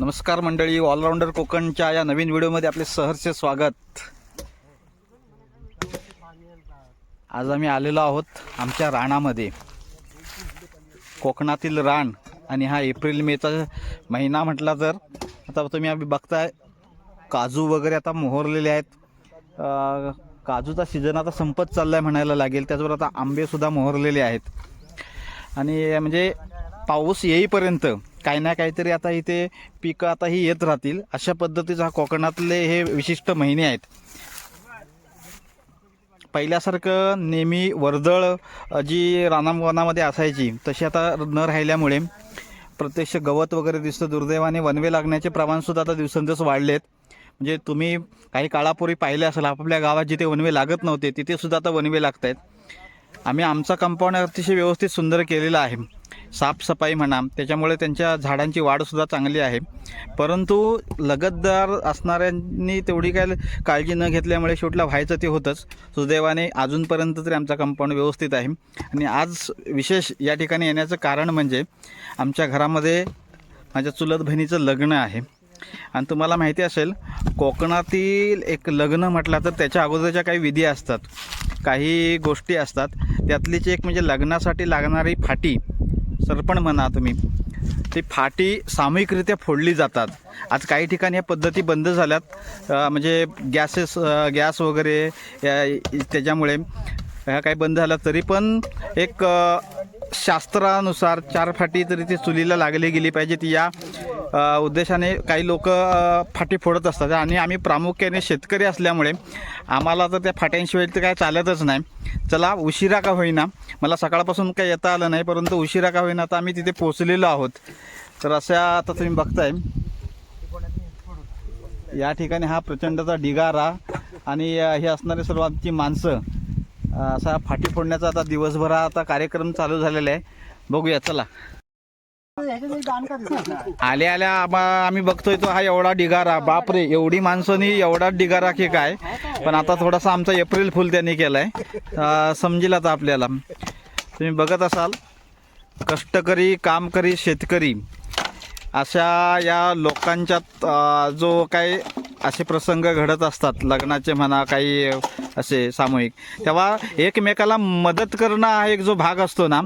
नमस्कार मंडळी ऑलराऊंडर कोकणच्या या नवीन व्हिडिओमध्ये आपले सहर्ष स्वागत. आज आम्ही आलेलो आहोत आमच्या रानामध्ये कोकणातील रान आणि हा एप्रिल मेचा महिना म्हटला तर आता तुम्ही आम्ही बघताय काजू वगैरे आता मोहरलेले आहेत. काजूचा सीझन आता संपत चालला आहे म्हणायला लागेल त्याचबरोबर आता आंबेसुद्धा मोहरलेले आहेत. आणि म्हणजे पाऊस येईपर्यंत काही ना काहीतरी आता इथे पिकं आता ही येत राहतील. अशा पद्धतीचा हा कोकणातले हे विशिष्ट महिने आहेत. पहिल्यासारखं नेहमी वर्दळ जी रानावनामध्ये असायची तशी आता न राहिल्यामुळे प्रत्यक्ष गवत वगैरे दिसतं दुर्दैवाने वनवे लागण्याचे प्रमाणसुद्धा आता दिवसेंदिवस वाढलेत. म्हणजे तुम्ही काही काळापूर्वी पाहिले असेल आपापल्या गावात जिथे वनवे लागत नव्हते तिथे सुद्धा आता वनवे लागत आहेत आम्ही आमचा कंपाऊंड अतिशय व्यवस्थित सुंदर केलेला आहे. साफसफाई म्हणा त्याच्यामुळे त्यांच्या झाडांची वाढसुद्धा चांगली आहे. परंतु लगतदार असणाऱ्यांनी तेवढी काय काळजी न घेतल्यामुळे शेवटला व्हायचं ते होतंच. सुदैवाने अजूनपर्यंत तरी आमचा कंपाऊंड व्यवस्थित आहे. आणि आज विशेष या ठिकाणी येण्याचं कारण म्हणजे आमच्या घरामध्ये माझ्या चुलत बहिणीचं लग्न आहे. आणि तुम्हाला माहिती असेल कोकणातील एक लग्न म्हटलं तर त्याच्या अगोदरच्या काही विधी असतात. काही गोष्टी असतात. त्यातलीच एक म्हणजे लग्नासाठी लागणारी फाटी. सरपण म्हणा तुम्ही. ती फाटी सामूहिकरित्या फोडली जातात. आज काही ठिकाणी या पद्धती बंद झाल्यात. म्हणजे गॅसेस गॅस वगैरे या- त्याच्यामुळे ह्या काही बंद झाल्या तरी पण एक शास्त्रानुसार चार फाटी तरी ती चुलीला लागली गेली पाहिजे ती या उद्देशाने काही लोक फाटी फोडत असतात. आणि आम्ही प्रामुख्याने शेतकरी असल्यामुळे आम्हाला तर त्या फाट्यांशिवाय तर काय चालतच नाही. चला उशिरा का होईना? मला सकाळपासून काही येता आलं नाही परंतु उशिरा का होईना तर आम्ही तिथे पोचलेलो आहोत. तर अशा आता तुम्ही बघताय. या ठिकाणी हा प्रचंडचा ढिगारा आणि हे असणारे सर्व आमची माणसं असा फाटी फोडण्याचा आता दिवसभर आता कार्यक्रम चालू झालेला आहे. बघूया चला. आल्या आल्या आम्ही बघतोय तो हा एवढा डिगारा बापरे एवढी माणसांनी एवढा डिगारा की काय? पण आता थोडासा आमचा एप्रिल फुल त्यांनी केलाय. समजेल आता आपल्याला. तुम्ही बघत असाल कष्टकरी कामकरी शेतकरी अशा या लोकांच्यात जो काही असे प्रसंग घडत असतात लग्नाचे म्हणा काही असे सामूहिक. तेव्हा एकमेकाला मदत करणं हा एक जो भाग असतो ना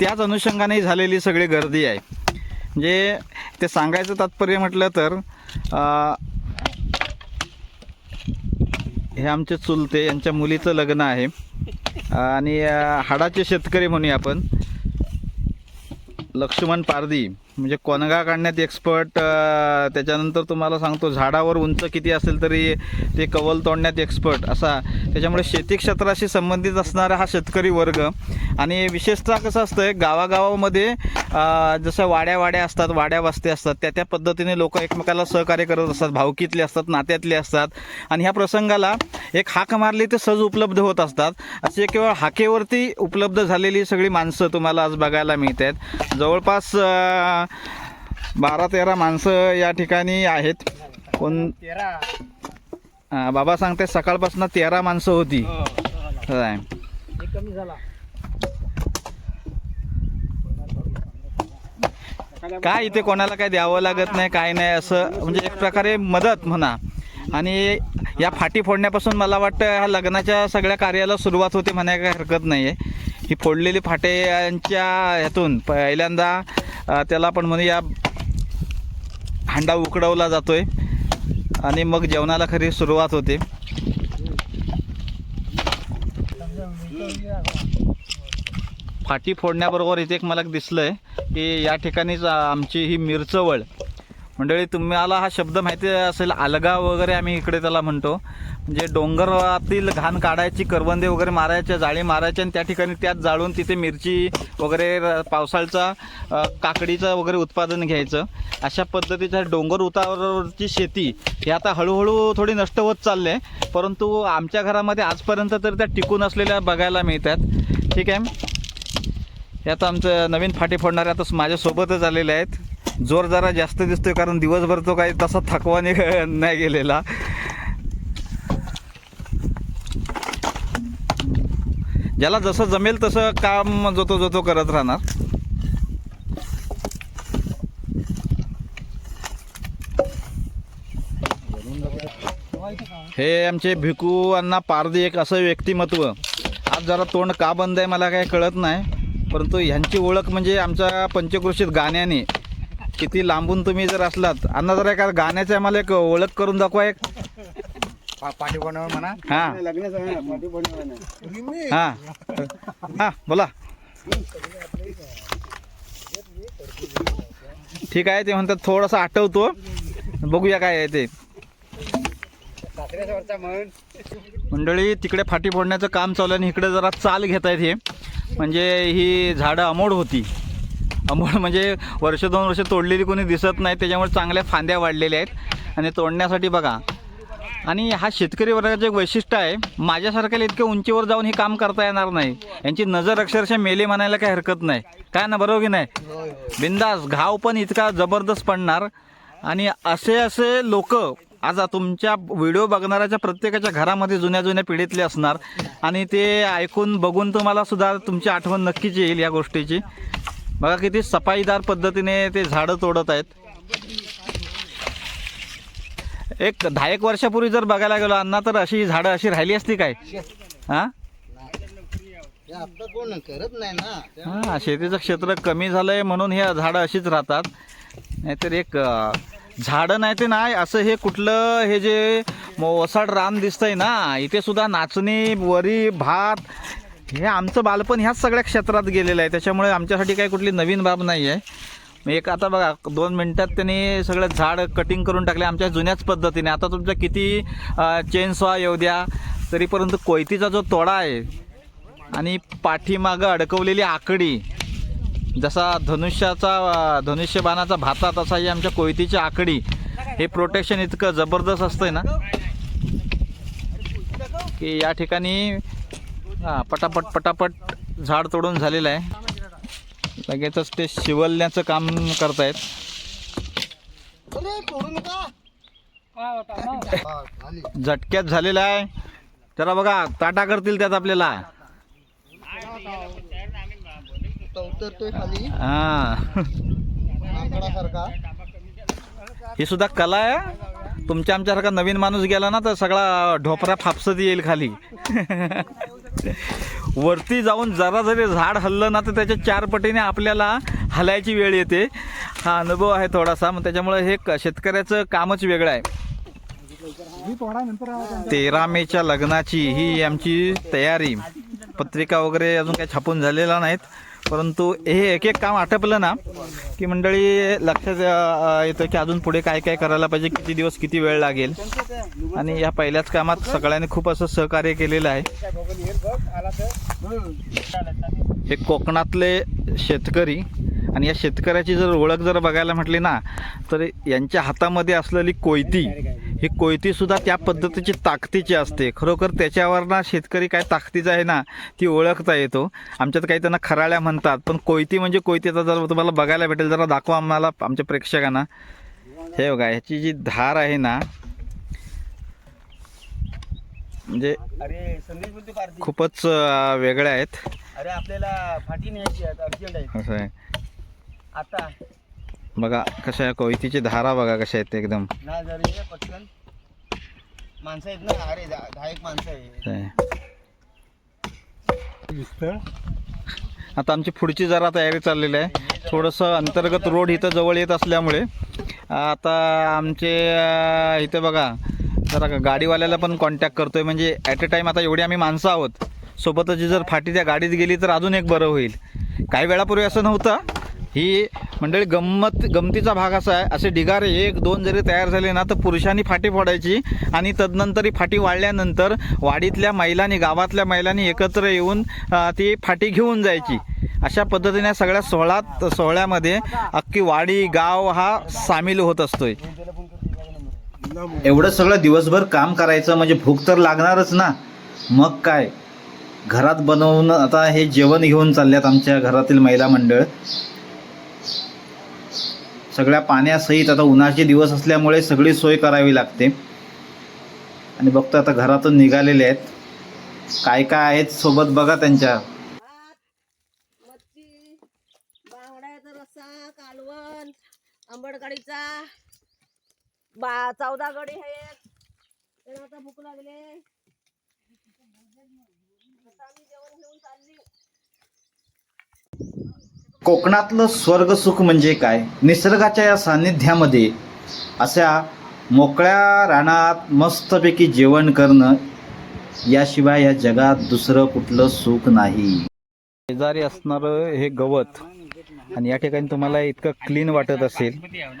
त्याच अनुषंगाने झालेली सगळी गर्दी आहे. म्हणजे ते सांगायचं तात्पर्य म्हटलं तर हे आमचे चुलते यांच्या मुलीचं लग्न आहे. आणि हाडाचे शेतकरी म्हणूया आपण. लक्ष्मण पारदी म्हणजे कोनगा काढण्यात एक्सपर्ट त्याच्यानंतर तुम्हाला सांगतो झाडावर उंच किती असेल तरी ते कवल तोडण्यात एक्सपर्ट असा. त्याच्यामुळे शेती क्षेत्राशी संबंधित असणारा हा शेतकरी वर्ग. आणि विशेषतः कसं असतं गावागावामध्ये जसं वाड्या वाड्या असतात वाड्या वस्त्या असतात त्या त्या पद्धतीने लोक एकमेकाला सहकार्य करत असतात भावकीतले असतात नात्यातले असतात. आणि ह्या प्रसंगाला एक हाक मारली तर सहज उपलब्ध होत असतात. असे केवळ हाकेवरती उपलब्ध झालेली सगळी माणसं तुम्हाला आज बघायला मिळत आहेत जवळपास बारा तेरा माणसं या ठिकाणी आहेत. कोण? बाबा सांगते सकाळपासून तेरा माणसं होती. काय इथे कोणाला काय द्यावं लागत नाही काय नाही असं म्हणजे एक प्रकारे मदत म्हणा. आणि या फाटी फोडण्यापासून मला वाटतं ह्या लग्नाच्या सगळ्या कार्याला सुरुवात होते म्हणाय काय हरकत नाही आहे ही फोडलेली फाट्यांच्या ह्यातून पहिल्यांदा त्याला आपण म्हणूया हांडा उकडवला जातोय. आणि मग जेवणाला खरी सुरुवात होते. फाटी फोडण्याबरोबर इथे एक मला दिसलंय की या ठिकाणीच आमची ही मिरचवळ. मंडळी तुम्हाला हा शब्द माहिती असेल अलगा वगैरे आम्ही इकडे त्याला म्हणतो. म्हणजे डोंगरातील घाण काढायची करवंदे वगैरे मारायच्या जाळी मारायच्या आणि त्या ठिकाणी त्यात जाळून तिथे मिरची वगैरे र- पावसाळचा काकडीचं वगैरे उत्पादन घ्यायचं. अशा पद्धतीच्या डोंगर उतारावरची शेती ही आता हळूहळू थोडी नष्ट होत चालली आहे परंतु आमच्या घरामध्ये आजपर्यंत तर त्या टिकून असलेल्या बघायला मिळतात. ठीक आहे? हे आता आमचं नवीन फाटी फोडणारे आता माझ्यासोबतच आलेले आहेत. जोर जरा जास्त दिसतोय कारण दिवसभर तो काही तसा थकवाने नाही गेलेला. ज्याला जसं जमेल तसं काम जो तो जो तो करत राहणार. हे आमचे भिकू अण्णा पारदी एक असं व्यक्तिमत्व. आज जरा तोंड का बंद आहे मला काही कळत नाही. परंतु ह्यांची ओळख म्हणजे आमच्या पंचक्रोशीत गाण्याने. किती लांबून तुम्ही जर असलात अण्णा जरा एका गाण्याचे आम्हाला एक ओळख करून दाखवा एक. म्हणा. हां. हां. हां बोला. ठीक आहे ते म्हणतात थोडंसं आठवतो. बघूया काय आहे ते. मंडळी तिकडे फाटी फोडण्याचं काम चालू आहे आणि इकडे जरा चाल घेत आहेत हे. म्हणजे ही झाडं अमोड होती. अमोड म्हणजे वर्ष दोन वर्ष तोडलेली कोणी दिसत नाही त्याच्यामुळे चांगल्या फांद्या वाढलेल्या आहेत. आणि तोडण्यासाठी बघा आणि हा शेतकरी वर्गाचं एक वैशिष्ट्य आहे माझ्यासारख्याला इतक्या उंचीवर जाऊन हे काम करता येणार नाही. यांची नजर अक्षरशः मेले म्हणायला काही हरकत नाही. काय ना बरोबर की नाही? बिंदास घाव पण इतका जबरदस्त पडणार. आणि असे असे लोक आज तुमच्या व्हिडिओ बघणाऱ्याच्या प्रत्येकाच्या घरामध्ये जुन्या जुन्या पिढीतले असणार. आणि ते ऐकून बघून तुम्हाला सुद्धा तुमची आठवण नक्कीच येईल या गोष्टीची. बघा किती सफाईदार पद्धतीने ते झाडं तोडत आहेत. एक दहा एक वर्षापूर्वी जर बघायला गेलो अण्णा तर अशी झाडं अशी राहिली असती काय? हां? करत नाही ना हां शेतीचं क्षेत्र कमी झालं आहे म्हणून हे झाडं अशीच राहतात. नाहीतर एक झाडं नाही ते नाही असं हे कुठलं हे जे मो- ओसाड रान दिसतंय ना इथे सुद्धा नाचणी वरी भात हे आमचं बालपण ह्याच सगळ्या क्षेत्रात गेलेलं आहे. त्याच्यामुळे आमच्यासाठी काही कुठली नवीन बाब नाही आहे एक आता बघा दोन मिनटात त्यांनी सगळं झाड कटिंग करून टाकले आमच्या जुन्याच पद्धतीने. आता तुमच्या किती चेन येऊ द्या तरी परंतु कोयतीचा जो तोडा आहे आणि पाठीमागं अडकवलेली आकडी जसा धनुष्याचा धनुष्यबाणाचा भाता तसा ही आमच्या कोयतीची आकडी. हे प्रोटेक्शन इतकं जबरदस्त असतंय ना? की या ठिकाणी हां पटापट पटापट झाड तोडून झालेलं आहे. लगेचच ते शिवलण्याचं काम करतायत. झटक्यात झालेलं आहे. जरा बघा ताटा करतील त्यात आपल्याला. उतरतोय खाली. हां. ही सुद्धा कला आहे तुमच्या आमच्यासारखा नवीन माणूस गेला ना तर सगळा ढोपरा फापसत येईल खाली. वरती जाऊन जरा जरी झाड हल्लं ना तर त्याच्या चार पटीने आपल्याला हलायची वेळ येते. हा अनुभव आहे थोडासा मग त्याच्यामुळे हे शेतकऱ्याचं कामच वेगळं आहे. तेरा मेच्या लग्नाची ही आमची तयारी. पत्रिका वगैरे अजून काही छापून झालेला नाहीत. परंतु हे एक एक काम आटपलं ना की मंडळी लक्षात येतं की अजून पुढे काय काय करायला पाहिजे किती दिवस किती वेळ लागेल. आणि या पहिल्याच कामात सगळ्यांनी खूप असं सहकार्य केलेलं आहे. हे कोकणातले शेतकरी आणि या शेतकऱ्याची जर ओळख जर बघायला म्हटली ना तर यांच्या हातामध्ये असलेली कोयती ही कोयती सुद्धा त्या पद्धतीची ताकदीची असते. खरोखर त्याच्यावर ना शेतकरी काय ताकदीचा आहे ना ती ओळखता येतो. आमच्यात काही त्यांना खराळ्या म्हणतात पण कोयती म्हणजे कोयती आता जर तुम्हाला बघायला भेटेल जरा दाखवा आम्हाला आमच्या प्रेक्षकांना. हे बघा ह्याची जी धार आहे ना म्हणजे खूपच वेगळ्या आहेत. अरे आपल्याला फाटी न्यायची आहे. आता बघा कशा आहे कोयतीची धारा बघा कशा आहेत ते एकदम. माणसं आहेत ना अरे एक माणसं आहे. आता आमची पुढची जरा तयारी चाललेली आहे. थोडंसं अंतर्गत रोड इथं जवळ येत असल्यामुळे आता आमचे इथं बघा जरा गाडीवाल्याला पण कॉन्टॅक्ट करतोय. म्हणजे ॲट अ टाईम आता एवढी आम्ही माणसं आहोत. सोबतच जर फाटी त्या गाडीत गेली तर अजून एक बरं होईल. काही वेळापूर्वी असं नव्हतं. ही मंडळी गंमत गमतीचा भाग असा आहे. असे ढिगारे एक दोन जरी तयार झाले ना तर पुरुषांनी फाटी फोडायची आणि तदनंतर ही फाटी वाढल्यानंतर वाडीतल्या महिलांनी गावातल्या महिलांनी एकत्र येऊन ती फाटी घेऊन जायची. अशा पद्धतीने सगळ्या सोहळ्यात सोहळ्यामध्ये अख्खी वाडी गाव हा सामील होत असतोय. एवढं सगळं दिवसभर काम करायचं म्हणजे भूक तर लागणारच ना. मग काय? घरात बनवून आता हे जेवण घेऊन चालल्यात आमच्या घरातील महिला मंडळ. सगळ्या पाण्यासहित आता उन्हाचे दिवस असल्यामुळे सगळी सोय करावी लागते. आणि बघतो आता घरातून निघालेले आहेत. काय काय आहेत सोबत बघा त्यांच्या. कालवण बा चौदा गडी आहेत. आता भूक लागले. आता जेवण घेऊन चालली. कोकणातलं स्वर्गसुख म्हणजे काय? निसर्गाच्या या सान्निध्यामध्ये अशा मोकळ्या रानात मस्तपैकी जेवण करणं याशिवाय या जगात दुसरं कुठलं सुख नाही. शेजारी असणारं हे गवत आणि या ठिकाणी तुम्हाला इतकं क्लीन वाटत असेल.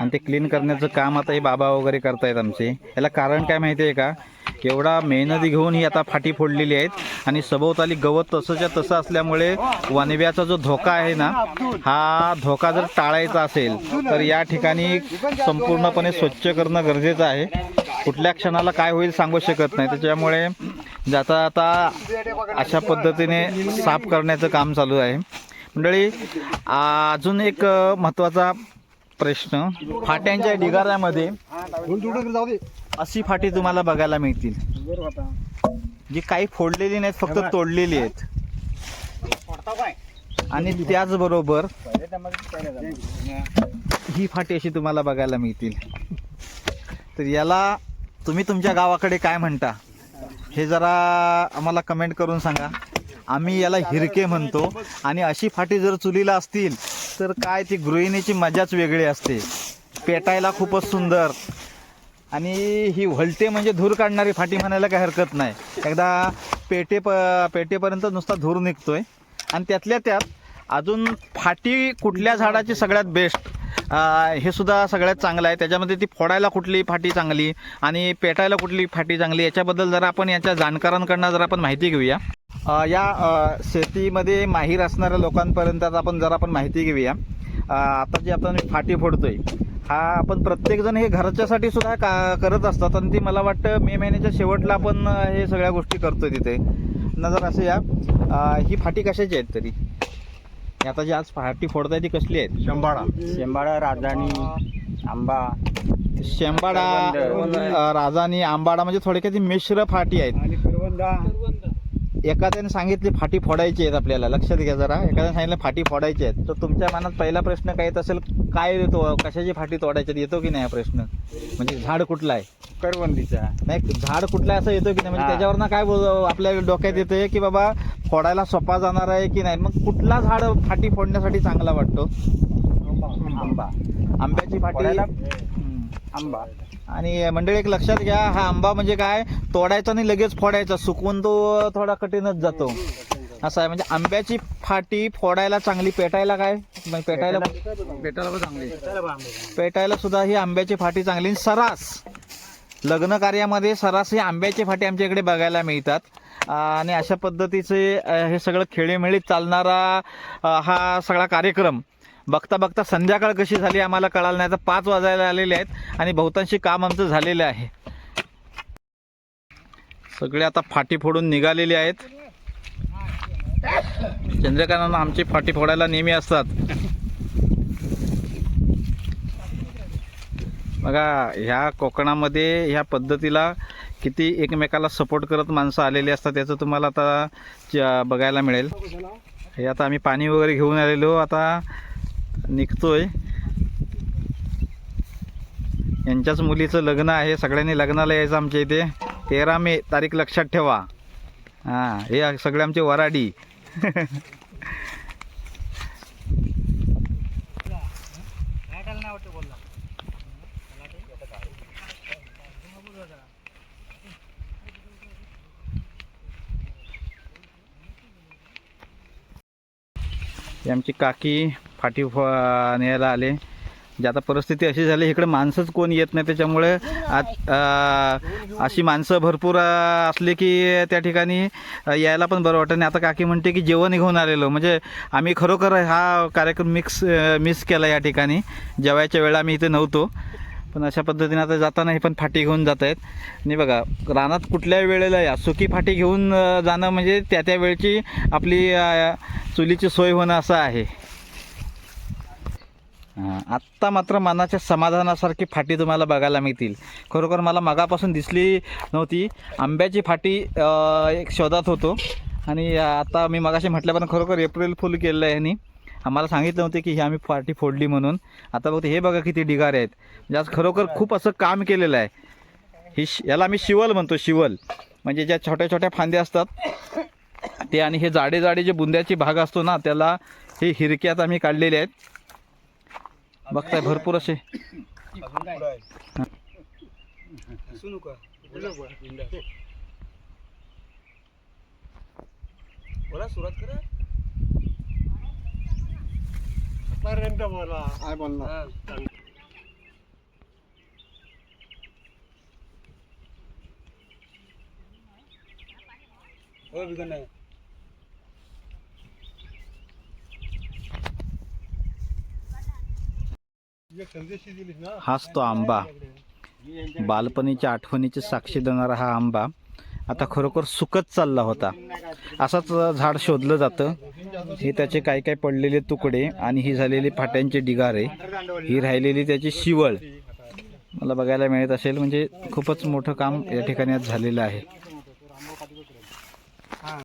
आणि ते क्लीन करण्याचं काम आता हे बाबा वगैरे करतायत आमचे. याला कारण काय माहिती आहे का? एवढा मेहनती घेऊन ही आता फाटी फोडलेली आहेत. आणि सभोवताली गवत तसंच्या तसं असल्यामुळे वनव्याचा जो धोका आहे ना हा धोका जर टाळायचा असेल तर या ठिकाणी संपूर्णपणे स्वच्छ करणं गरजेचं आहे. कुठल्या क्षणाला काय होईल सांगू शकत नाही. त्याच्यामुळे जाता आता अशा पद्धतीने साफ करण्याचं काम चालू आहे. मंडळी अजून एक महत्त्वाचा प्रश्न. फाट्यांच्या ढिगाऱ्यामध्ये अशी फाटी तुम्हाला बघायला मिळतील. जी काही फोडलेली नाहीत फक्त तोडलेली आहेत. आणि त्याचबरोबर ही फाटी अशी तुम्हाला बघायला मिळतील. तर याला तुम्ही तुमच्या गावाकडे काय म्हणता? हे जरा आम्हाला कमेंट करून सांगा. आम्ही याला हिरके म्हणतो. आणि अशी फाटी जर चुलीला असतील तर काय ती गृहिणीची मजाच वेगळी असते. पेटायला खूपच सुंदर. आणि ही व्हलटे म्हणजे धूर काढणारी फाटी म्हणायला काही हरकत नाही. एकदा पेटे प पेटेपर्यंत नुसता धूर निघतोय. आणि त्यातल्या त्यात अजून फाटी कुठल्या झाडाची सगळ्यात बेस्ट हे सुद्धा सगळ्यात चांगलं आहे. त्याच्यामध्ये ती फोडायला कुठली फाटी चांगली आणि पेटायला कुठली फाटी चांगली याच्याबद्दल जरा आपण याच्या जाणकारांकडनं जरा आपण माहिती घेऊया. या शेतीमध्ये माहीर असणाऱ्या लोकांपर्यंत आता आपण जरा आपण माहिती घेऊया. आता जे आपण फाटी फोडतोय हा आपण प्रत्येकजण हे घरच्यासाठी सुद्धा का करत असतात आणि ती मला वाटतं मे महिन्याच्या शेवटला आपण हे सगळ्या गोष्टी करतोय तिथे. नजर असं या ही फाटी कशाची आहेत तरी? आता जी आज फाटी फोडताय ती कसली आहेत? शंभाळा शेंबाळा राजधानी आंबा. शेंबाडा राजानी आंबाडा म्हणजे थोडक्यात मिश्र फाटी आहेत. आणि करवंदा. एखाद्याने सांगितली फाटी फोडायची आहेत आपल्याला. लक्षात घ्या जरा. एखाद्याने सांगितलं फाटी फोडायची आहेत. तर तुमच्या मनात पहिला प्रश्न काय येत असेल? काय येतो? कशाची फाटी तोडायची? येतो की नाही हा प्रश्न? म्हणजे झाड कुठला आहे? करवंदीचा. नाही झाड कुठला आहे असं येतो की नाही? म्हणजे हा. त्याच्यावरनं काय बोल आपल्या डोक्यात येते की बाबा फोडायला सोपा जाणार आहे की नाही? मग कुठला झाड फाटी फोडण्यासाठी चांगला वाटतो? आंबा. आंब्याची फाटी. आंबा. आणि मंडळी एक लक्षात घ्या हा आंबा म्हणजे काय? तोडायचा आणि लगेच फोडायचा. सुकवून तो थोडा कठीणच जातो. असं आहे. म्हणजे आंब्याची फाटी फोडायला चांगली पेटायला काय? म्हणजे पेटायला पण चांगली. पेटायला सुद्धा ही आंब्याची फाटी चांगली. सरास लग्न कार्यामध्ये सरास ही आंब्याची फाटी आमच्या इकडे बघायला मिळतात. आणि अशा पद्धतीचे हे सगळं खेळीमेळीत चालणारा हा सगळा कार्यक्रम. बघता बघता संध्याकाळ कशी झाली आम्हाला कळालं नाही. तर पाच वाजायला आलेले आहेत आणि बहुतांशी काम आमचं झालेलं आहे. सगळे आता फाटी फोडून निघालेले आहेत. चंद्रकांत आमची फाटी फोडायला नेहमी असतात. बघा ह्या कोकणामध्ये ह्या पद्धतीला किती एकमेकाला सपोर्ट करत माणसं आलेली असतात याचं तुम्हाला आता च- बघायला मिळेल. हे आता आम्ही पाणी वगैरे घेऊन आलेलो. आता निघतोय. यांच्याच मुलीचं लग्न आहे. सगळ्यांनी लग्नाला यायचं आमच्या इथे. तेरा मे तारीख लक्षात ठेवा. हां हे सगळे आमचे वराडी. आमची काकी फाटी फ- न्यायला आले. जे आता परिस्थिती अशी झाली इकडे माणसंच कोण येत नाही त्याच्यामुळे आत- अशी माणसं भरपूर असली की त्या ठिकाणी यायला पण बरं वाटतं नाही. आता काकी म्हणते की जेवण घेऊन आलेलो. म्हणजे आम्ही खरोखर हा कार्यक्रम मिक्स मिस केला या ठिकाणी. जेवायच्या वेळा आम्ही इथे नव्हतो. पण अशा पद्धतीने आता जाताना हे पण फाटी घेऊन जात आहेत. आणि बघा रानात कुठल्याही वेळेला या सुकी फाटी घेऊन जाणं म्हणजे त्या त्या वेळची आपली चुलीची सोय होणं असं आहे. आत्ता मात्र मनाच्या समाधानासारखी फाटी तुम्हाला बघायला मिळतील. खरोखर मला मगापासून दिसली नव्हती. आंब्याची फाटी एक शोधात होतो. आणि आता मी मगाशी म्हटल्यापर्यंत खरोखर एप्रिल फुल केलेलं आहे ह्यांनी आम्हाला सांगितलं होते की ही आम्ही फाटी फोडली म्हणून. आता बघते हे बघा किती ढिगारे आहेत. म्हणजे आज खरोखर खूप असं काम केलेलं आहे. ही श याला आम्ही शिवल म्हणतो शिवल. म्हणजे ज्या छोट्या छोट्या फांद्या असतात ते आणि हे जाडे जाडे जे बुंद्याचे भाग असतो ना त्याला हे हिरक्यात आम्ही काढलेले आहेत. बघताय भरपूर असे अजून काय सुनू का बोला सुरुवात करा पर्यंत बोला काय बोलणार हो बिघन नाही एक संदेश दिलीस ना हाच तो आंबा. बालपणीच्या आठवणीची साक्षी देणारा हा आंबा आता खरोखर सुकत चालला होता. असाच झाड शोधलं जातं. हे त्याचे काही काही पडलेले तुकडे आणि ही झालेली फाट्यांचे डिगारे ही राहिलेली त्याची शिवळ. मला बघायला मिळत असेल म्हणजे खूपच मोठं काम या ठिकाणी आज झालेलं आहे.